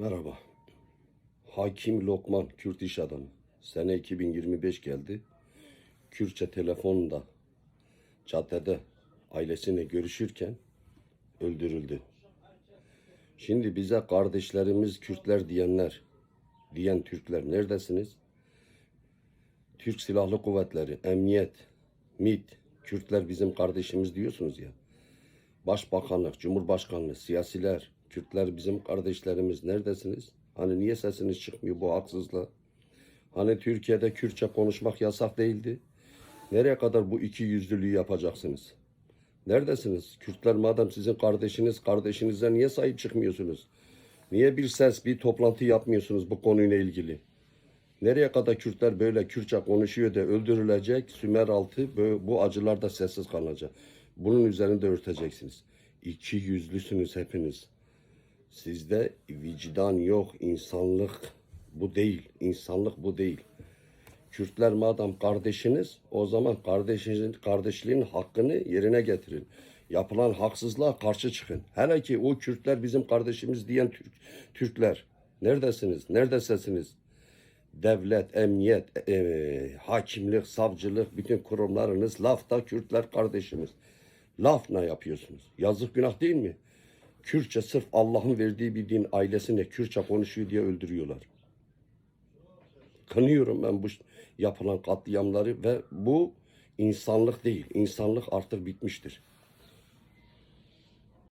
Merhaba. Hakim Lokman, Kürt iş adamı. Sene 2025 geldi. Kürtçe telefonda, caddede ailesiyle görüşürken öldürüldü. Şimdi bize kardeşlerimiz Kürtler diyenler, diyen Türkler neredesiniz? Türk Silahlı Kuvvetleri, Emniyet, MİT, Kürtler bizim kardeşimiz diyorsunuz ya. Başbakanlık, Cumhurbaşkanlığı, siyasiler, Kürtler bizim kardeşlerimiz neredesiniz? Hani niye sesiniz çıkmıyor bu haksızlığa? Hani Türkiye'de Kürtçe konuşmak yasak değildi? Nereye kadar bu iki yüzlülüğü yapacaksınız? Neredesiniz? Kürtler madem sizin kardeşiniz, kardeşinize niye sahip çıkmıyorsunuz? Niye bir ses, bir toplantı yapmıyorsunuz bu konuyla ilgili? Nereye kadar Kürtler böyle Kürtçe konuşuyor da öldürülecek, Sümer altı böyle, bu acılar da sessiz kalacak. Bunun üzerinde örteceksiniz. İki yüzlüsünüz hepiniz. Sizde vicdan yok, insanlık bu değil. İnsanlık bu değil. Kürtler madem kardeşiniz, o zaman kardeşinizin kardeşliğin hakkını yerine getirin. Yapılan haksızlığa karşı çıkın. Hele ki o Kürtler bizim kardeşimiz diyen Türk, Türkler. Neredesiniz? Neredesiniz? Devlet, emniyet, eee, hakimlik, savcılık, bütün kurumlarınız lafta Kürtler kardeşimiz. Laf ne yapıyorsunuz? Yazık günah değil mi? Kürtçe sırf Allah'ın verdiği bir din ailesine Kürtçe konuşuyor diye öldürüyorlar. Kınıyorum ben bu yapılan katliamları ve bu insanlık değil. İnsanlık artık bitmiştir.